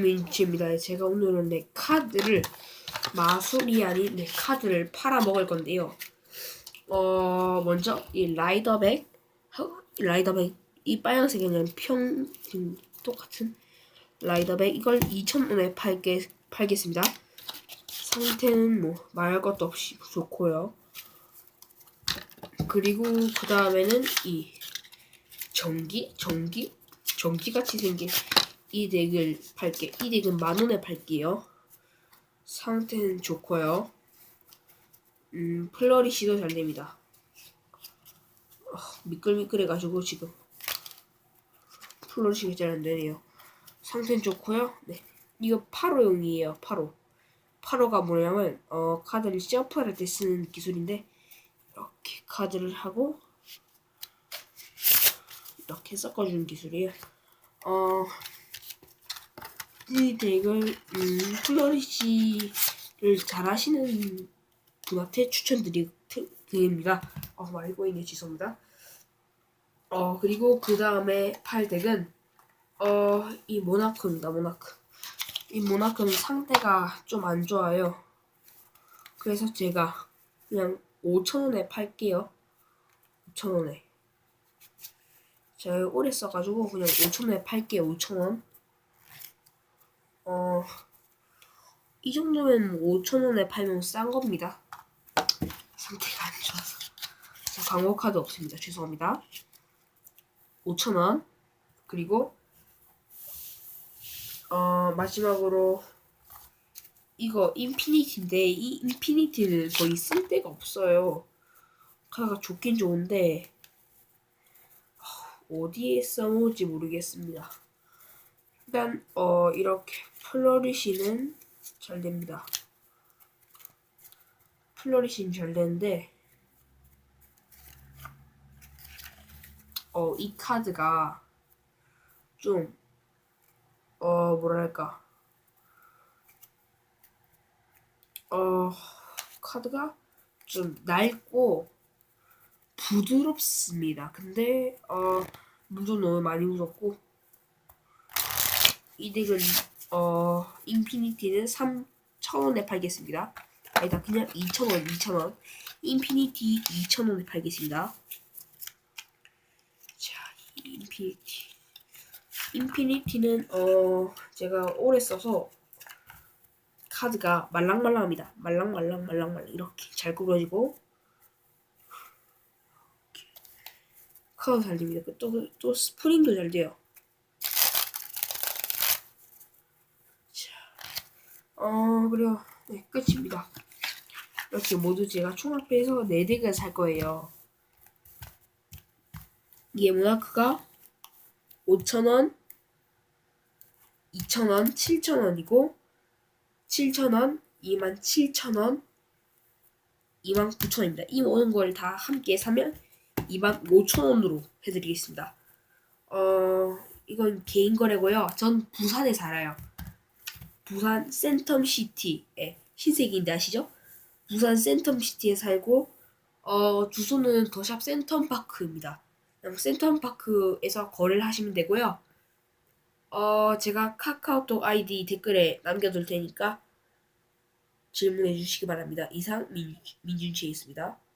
민치입니다. 제가 오늘은 내 카드를 마술이 아닌 내 카드를 팔아 먹을 건데요. 어 먼저 이 라이더백 어, 이 라이더백 이 빨간색이 그냥 평 음, 똑같은 라이더백 이걸 2,000원에 팔게 팔겠습니다. 상태는 뭐 말할 것도 없이 좋고요. 그리고 그 다음에는 이 전기 전기 전기 같이 생긴 이 덱을 팔게. 이 덱은 만 원에 팔게요. 상태는 좋고요. 음, 플러리시도 잘 됩니다. 어, 미끌미끌해가지고 지금 플러리시가 잘 안 되네요. 상태는 좋고요. 네, 이거 8호용이에요. 8호. 8호가 뭐냐면 어, 카드를 점프할 때 쓰는 기술인데 이렇게 카드를 하고 이렇게 섞어주는 기술이에요. 어, 이 덱을 음, 플러리시를 잘하시는 분한테 추천드립니다. 어, 말고 있네 죄송합니다. 어 그리고 그 다음에 팔 덱은 어 이 모나크입니다. 모나크. 이 모나크는 상태가 좀 안 좋아요. 그래서 제가 그냥 5,000원에 팔게요. 5,000원에. 제가 오래 써가지고 그냥 5,000원에 팔게요. 5,000원. 어, 이 정도면 5,000원에 팔면 싼 겁니다. 상태가 안 좋아서. 자, 광고 카드 없습니다. 죄송합니다. 5,000원. 그리고, 어, 마지막으로, 이거 인피니티인데, 이 인피니티는 거의 쓸 데가 없어요. 카드가 좋긴 좋은데, 어디에 써놓을지 모르겠습니다. 일단 어 이렇게 플러리시는 잘 됩니다. 플러리시는 잘 되는데 어 이 카드가 좀 어 뭐랄까 어 카드가 좀 낡고 부드럽습니다. 근데 어 문좀 너무 많이 묻었고 이 덱은 어 인피니티는 3,000원에 팔겠습니다. 아니다 그냥 2,000원 2,000원 인피니티 2,000원에 팔겠습니다. 자 인피니티 인피니티는 어 제가 오래 써서 카드가 말랑말랑합니다. 말랑말랑 말랑말랑 이렇게 잘 구부러지고 카드 잘 됩니다. 또, 또 스프링도 잘 돼요. 어, 그리고, 네, 끝입니다. 이렇게 모두 제가 총합해서 4덱을 살 거예요. 이게 모나크가 5,000원, 2,000원, 7,000원이고, 7,000원, 27,000원, 29,000원입니다. 이 모든 걸 다 함께 사면 2만 5천 원으로 해드리겠습니다. 어 이건 개인 거래고요. 전 부산에 살아요. 부산 센텀시티에 흰색인데 아시죠? 부산 센텀시티에 살고 어 주소는 더샵 센텀파크입니다. 센텀파크에서 거래를 하시면 되고요. 어 제가 카카오톡 아이디 댓글에 남겨둘 테니까 질문해 주시기 바랍니다. 이상 민, 민준치였습니다.